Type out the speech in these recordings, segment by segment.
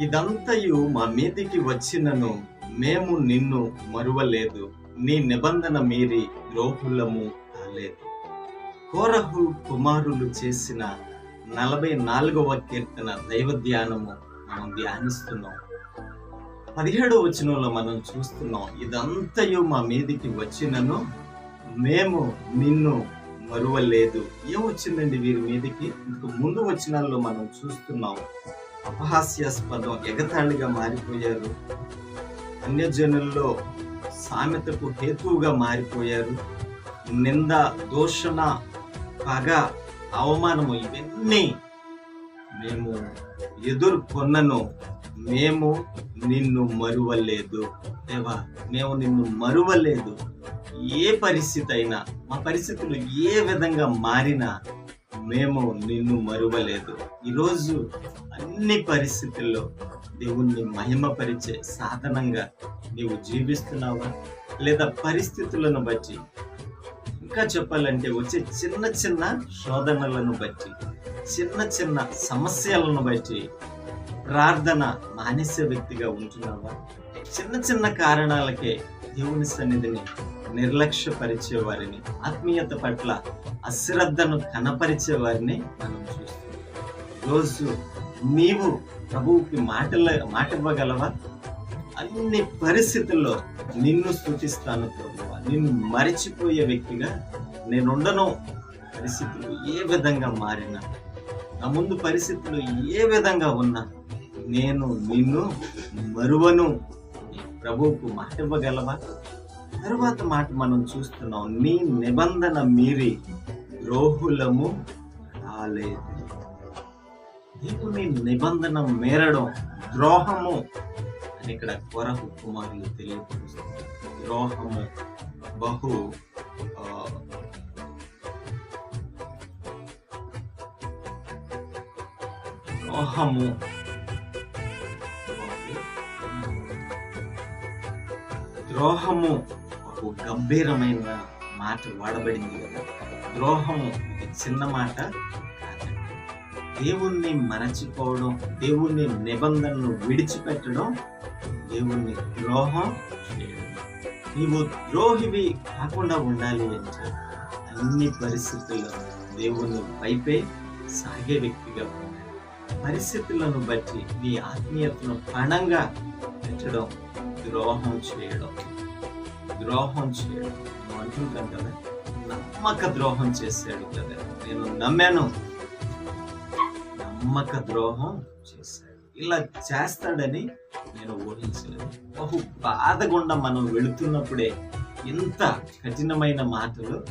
ఇదంతయు మా మీదికి వచ్చినను మేము నిన్ను మరువలేదు. నీ నిబంధన మీరి ద్రోహులము కాలేదు కోరహు కుమారులు చేసిన నలభై నాలుగవ కీర్తన దైవ ధ్యానము మనం ధ్యానిస్తున్నాం. పదిహేడవ వచనంలో మనం చూస్తున్నాం ఇదంతయు మా మీదికి వచ్చినను మేము నిన్ను మరువలేదు. ఏం వచ్చిందండి వీరి మీదికి? ఇంతకు ముందు వచనాల్లో మనం చూస్తున్నాం అపహాస్యాస్పదం ఎగతాళిగా మారిపోయారు. అన్యజనుల్లో సామెతకు హేతువుగా మారిపోయారు. నింద దూషణ పగ అవమానము ఇవన్నీ మేము ఎదుర్కొన్నను. మేము నిన్ను మరువలేదు. దేవా మేము నిన్ను మరువలేదు. ఏ పరిస్థితి అయినా మా పరిస్థితులు ఏ విధంగా మారినా మేము నిన్ను మరువలేదు. ఈరోజు అన్ని పరిస్థితుల్లో దేవుణ్ణి మహిమపరిచే సాధనంగా నీవు జీవిస్తున్నావా? లేదా పరిస్థితులను బట్టి? ఇంకా చెప్పాలంటే వచ్చే చిన్న చిన్న శోధనలను బట్టి చిన్న చిన్న సమస్యలను బట్టి ప్రార్థన మానేసే వ్యక్తిగా ఉంటున్నావా? చిన్న చిన్న కారణాలకే దేవుని సన్నిధిని నిర్లక్ష్యపరిచే వారిని ఆత్మీయత పట్ల అశ్రద్ధను కనపరిచే వారిని మనం చూస్తున్నాం. రోజు నీవు ప్రభువుకి మాటల మాట ఇవ్వగలవా అన్ని పరిస్థితుల్లో నిన్ను స్థుతిస్తాను ప్రభువా. నిన్ను మరిచిపోయే వ్యక్తిగా నేనుండను. పరిస్థితులు ఏ విధంగా మారినా నా ముందు పరిస్థితులు ఏ విధంగా ఉన్నా నేను నిన్ను మరువను. ప్రభువుకు మాట ఇవ్వగలవా తర్వాత మాట మనం చూస్తున్నాం నీ నిబంధన మీరి ద్రోహులము కాలేదు దేవుని నిబంధన మేరడం ద్రోహము అని ఇక్కడ కొరకు కుమారులు తెలియపరుస్తుంది ద్రోహము బహు ఆ, ద్రోహము ద్రోహము ఒక గంభీరమైన మాట వాడబడింది కదా. ద్రోహం ఇది చిన్న మాట దేవుణ్ణి మరచిపోవడం దేవుణ్ణి నిబంధనను విడిచిపెట్టడం దేవుణ్ణి ద్రోహం చేయడం. నీవు ద్రోహివి కాకుండా ఉండాలి అంటే అన్ని పరిస్థితుల్లో దేవుని వైపే సాగే వ్యక్తిగా ఉండాలి. పరిస్థితులను బట్టి నీ ఆత్మీయతను పణంగా పెట్టడం ద్రోహం చేయడం. ద్రోహం చేయడం. అంటుంటాం కదా నమ్మక ద్రోహం చేశాడు కదా. నేను నమ్మాను. నమ్మక ద్రోహం చేశాడు. ఇలా చేస్తాడని నేను ఊహించలేదు. బహు బాధగుండా మనం వెళుతున్నప్పుడే ఇంత కఠినమైన మాటలు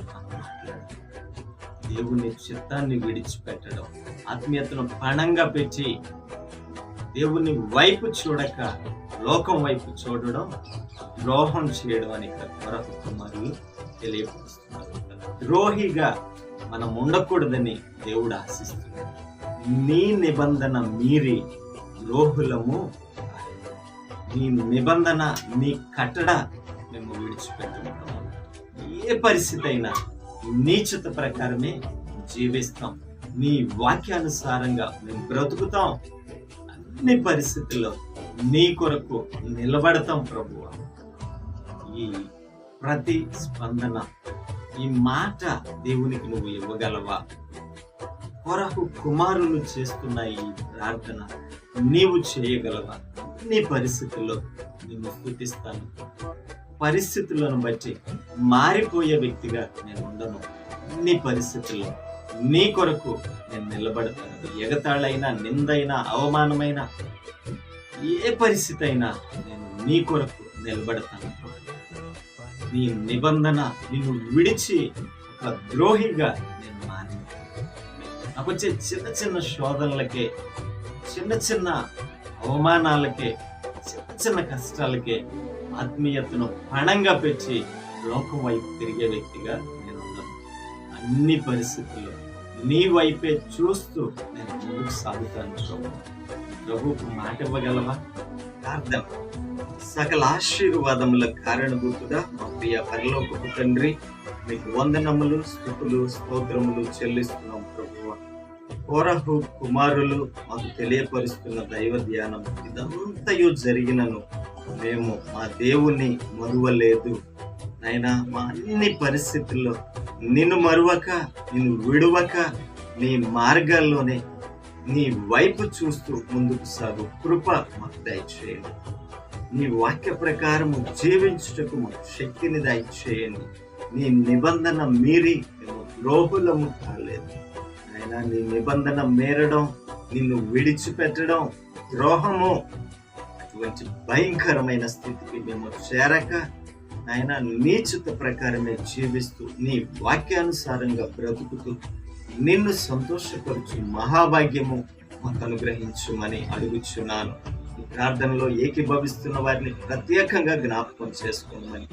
దేవుని చిత్తాన్ని విడిచిపెట్టడం ఆత్మీయతను పణంగా పెట్టి దేవుని వైపు చూడక లోకం వైపు చూడడం ద్రోహం చేయడం అని ఇక్కడ కొరకు కుమారులు తెలియపరుస్తున్నారు. ద్రోహిగా మనం ఉండకూడదని దేవుడు ఆశిస్తున్నాడు. నీ నిబంధన మీరి ద్రోహులము నీ నిబంధన నీ కట్టడ మేము విడిచిపెట్టుకుంటాము. ఏ పరిస్థితి అయినా నీచత ప్రకారమే జీవిస్తాం. నీ వాక్యానుసారంగా మేము బ్రతుకుతాం. అన్ని పరిస్థితుల్లో నీ కొరకు నిలబడతాం ప్రభు. ఈ ప్రతి స్పందన ఈ మాట దేవునికి నువ్వు ఇవ్వగలవా? కొరకు కుమారులు చేస్తున్న ఈ ప్రార్థన నీవు చేయగలవా? నీ పరిస్థితుల్లో నేను స్థుతిస్తాను. పరిస్థితులను బట్టి మారిపోయే వ్యక్తిగా నేను ఉండను. నీ పరిస్థితుల్లో నీ కొరకు నేను నిలబడతాను. ఎగతాళైన ఎగతాళైనా నిందైనా అవమానమైన ఏ పరిస్థితి అయినా నేను నీ కొరకు నిలబడతాను. నీ నిబంధన నిన్ను విడిచి ఒక ద్రోహిగా నేను మాని నాకు వచ్చే చిన్న చిన్న శోధనలకే చిన్న చిన్న అవమానాలకే చిన్న చిన్న కష్టాలకే ఆత్మీయతను పణంగా పెంచి లోకం వైపు తిరిగే వ్యక్తిగా నేను ఉన్నాను. అన్ని పరిస్థితుల్లో నీ వైపే చూస్తూ నేను ముందుకు సాగుతాను ప్రభు మాట ఇవ్వగలవా? ప్రార్థన. సకల ఆశీర్వాదముల కారణభూతుగా మా ప్రియ పరలోకపు తండ్రి మీకు వందనములు స్థుతులు స్తోత్రములు చెల్లిస్తున్నాం ప్రభువ. కోరహు కుమారులు మాకు తెలియపరుస్తున్న దైవ ధ్యానం ఇదంతయు జరిగినను. మేము మా దేవుణ్ణి మరువలేదు. నైనా మా అన్ని పరిస్థితుల్లో నిన్ను మరువక నిన్ను విడువక నీ మార్గాల్లోనే నీ వైపు చూస్తూ ముందుకు సాగు. కృప మాకు దయచేయండి. నీ వాక్య ప్రకారము జీవించుటకు మాకు శక్తిని దయచేయండి. నీ నిబంధన మీరి మేము ద్రోహులము కాలేదు. ఆయన నీ నిబంధన మేరడం నిన్ను విడిచిపెట్టడం ద్రోహము అటువంటి భయంకరమైన స్థితికి మేము చేరక ఆయన నీచిత ప్రకారమే జీవిస్తూ నీ వాక్యానుసారంగా బ్రతుకుతూ నిన్ను సంతోషపరచు మహాభాగ్యము మాకు అనుగ్రహించుమని అడుగుచున్నాను. ఈ ప్రార్థనలో ఏకీభవిస్తున్న వారిని ప్రత్యేకంగా జ్ఞాపకం చేసుకోమని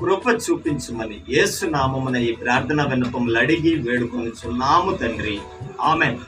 కృప చూపించమని యేసు నామమున ఈ ప్రార్థన విన్నపములు అడిగి వేడుకొని చున్నాము తండ్రి. ఆమెన్.